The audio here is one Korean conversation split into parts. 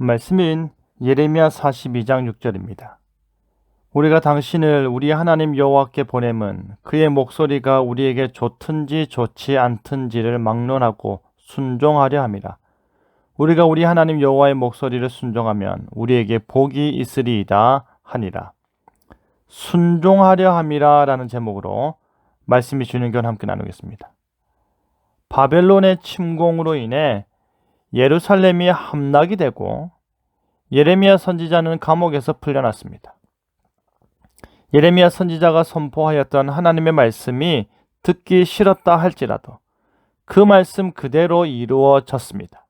말씀인 예레미야 42장 6절입니다. 우리가 당신을 우리 하나님 여호와께 보냄은 그의 목소리가 우리에게 좋든지 좋지 않든지를 막론하고 순종하려 함이라. 우리가 우리 하나님 여호와의 목소리를 순종하면 우리에게 복이 있으리이다 하니라. 순종하려 함이라라는 제목으로 말씀이 주는 건 함께 나누겠습니다. 바벨론의 침공으로 인해 예루살렘이 함락이 되고 예레미야 선지자는 감옥에서 풀려났습니다. 예레미야 선지자가 선포하였던 하나님의 말씀이 듣기 싫었다 할지라도 그 말씀 그대로 이루어졌습니다.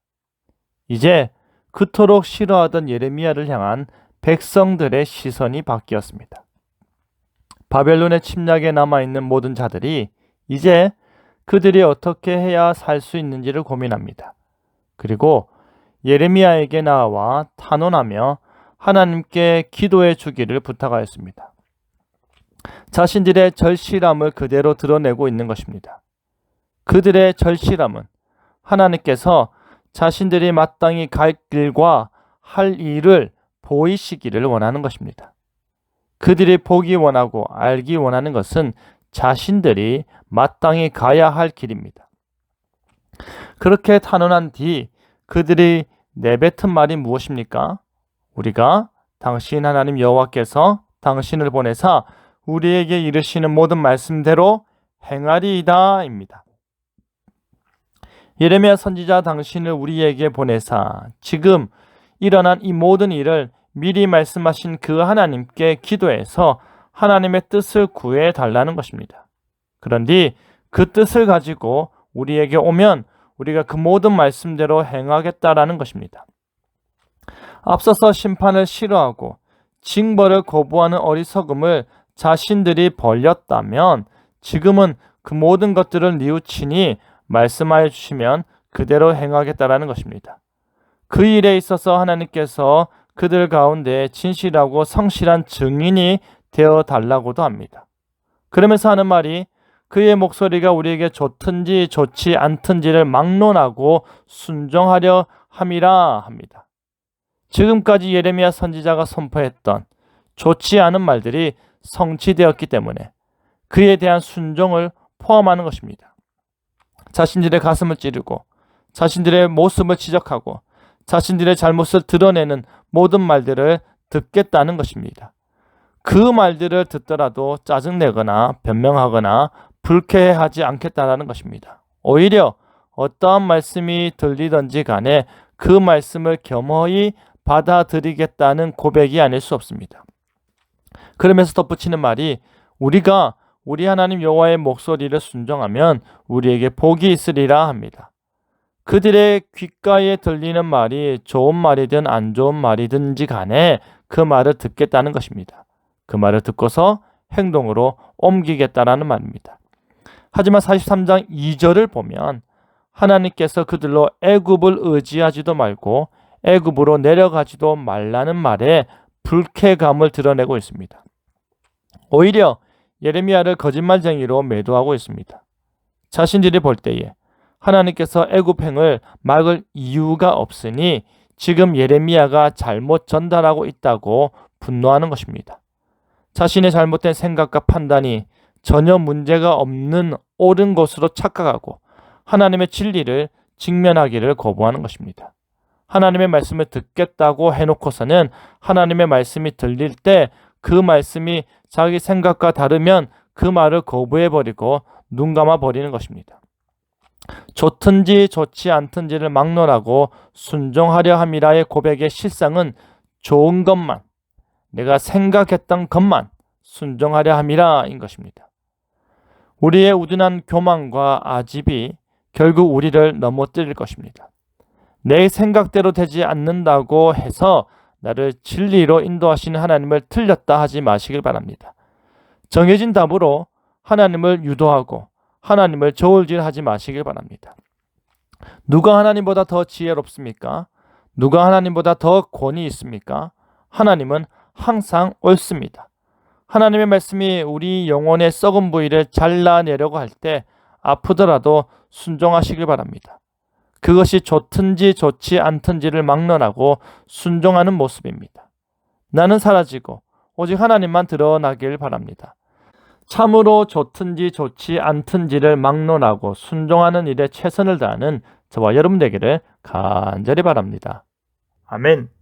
이제 그토록 싫어하던 예레미야를 향한 백성들의 시선이 바뀌었습니다. 바벨론의 침략에 남아있는 모든 자들이 이제 그들이 어떻게 해야 살 수 있는지를 고민합니다. 그리고 예레미야에게 나와 탄원하며 하나님께 기도해 주기를 부탁하였습니다. 자신들의 절실함을 그대로 드러내고 있는 것입니다. 그들의 절실함은 하나님께서 자신들이 마땅히 갈 길과 할 일을 보이시기를 원하는 것입니다. 그들이 보기 원하고 알기 원하는 것은 자신들이 마땅히 가야 할 길입니다. 그렇게 탄원한 뒤 그들이 내뱉은 말이 무엇입니까? 우리가 당신 하나님 여호와께서 당신을 보내사 우리에게 이르시는 모든 말씀대로 행하리이다입니다. 예레미야 선지자 당신을 우리에게 보내사 지금 일어난 이 모든 일을 미리 말씀하신 그 하나님께 기도해서 하나님의 뜻을 구해 달라는 것입니다. 그런데 그 뜻을 가지고 우리에게 오면 우리가 그 모든 말씀대로 행하겠다라는 것입니다. 앞서서 심판을 싫어하고 징벌을 거부하는 어리석음을 자신들이 벌렸다면 지금은 그 모든 것들을 뉘우치니 말씀하여 주시면 그대로 행하겠다라는 것입니다. 그 일에 있어서 하나님께서 그들 가운데 진실하고 성실한 증인이 되어 달라고도 합니다. 그러면서 하는 말이 그의 목소리가 우리에게 좋든지 좋지 않든지를 막론하고 순종하려 함이라 합니다. 지금까지 예레미야 선지자가 선포했던 좋지 않은 말들이 성취되었기 때문에 그에 대한 순종을 포함하는 것입니다. 자신들의 가슴을 찌르고 자신들의 모습을 지적하고 자신들의 잘못을 드러내는 모든 말들을 듣겠다는 것입니다. 그 말들을 듣더라도 짜증내거나 변명하거나 불쾌하지 않겠다라는 것입니다. 오히려 어떠한 말씀이 들리든지 간에 그 말씀을 겸허히 받아들이겠다는 고백이 아닐 수 없습니다. 그러면서 덧붙이는 말이 우리가 우리 하나님 여호와의 목소리를 순종하면 우리에게 복이 있으리라 합니다. 그들의 귓가에 들리는 말이 좋은 말이든 안 좋은 말이든지 간에 그 말을 듣겠다는 것입니다. 그 말을 듣고서 행동으로 옮기겠다라는 말입니다. 하지만 43장 2절을 보면 하나님께서 그들로 애굽을 의지하지도 말고 애굽으로 내려가지도 말라는 말에 불쾌감을 드러내고 있습니다. 오히려 예레미야를 거짓말쟁이로 매도하고 있습니다. 자신들이 볼 때에 하나님께서 애굽행을 막을 이유가 없으니 지금 예레미야가 잘못 전달하고 있다고 분노하는 것입니다. 자신의 잘못된 생각과 판단이 전혀 문제가 없는 옳은 것으로 착각하고 하나님의 진리를 직면하기를 거부하는 것입니다. 하나님의 말씀을 듣겠다고 해놓고서는 하나님의 말씀이 들릴 때 그 말씀이 자기 생각과 다르면 그 말을 거부해버리고 눈 감아 버리는 것입니다. 좋든지 좋지 않든지를 막론하고 순종하려 함이라의 고백의 실상은 좋은 것만, 내가 생각했던 것만 순종하려 함이라인 것입니다. 우리의 우둔한 교만과 아집이 결국 우리를 넘어뜨릴 것입니다. 내 생각대로 되지 않는다고 해서 나를 진리로 인도하시는 하나님을 틀렸다 하지 마시길 바랍니다. 정해진 답으로 하나님을 유도하고 하나님을 저울질하지 마시길 바랍니다. 누가 하나님보다 더 지혜롭습니까? 누가 하나님보다 더 권위 있습니까? 하나님은 항상 옳습니다. 하나님의 말씀이 우리 영혼의 썩은 부위를 잘라내려고 할 때 아프더라도 순종하시길 바랍니다. 그것이 좋든지 좋지 않든지를 막론하고 순종하는 모습입니다. 나는 사라지고 오직 하나님만 드러나길 바랍니다. 참으로 좋든지 좋지 않든지를 막론하고 순종하는 일에 최선을 다하는 저와 여러분 되기를 간절히 바랍니다. 아멘.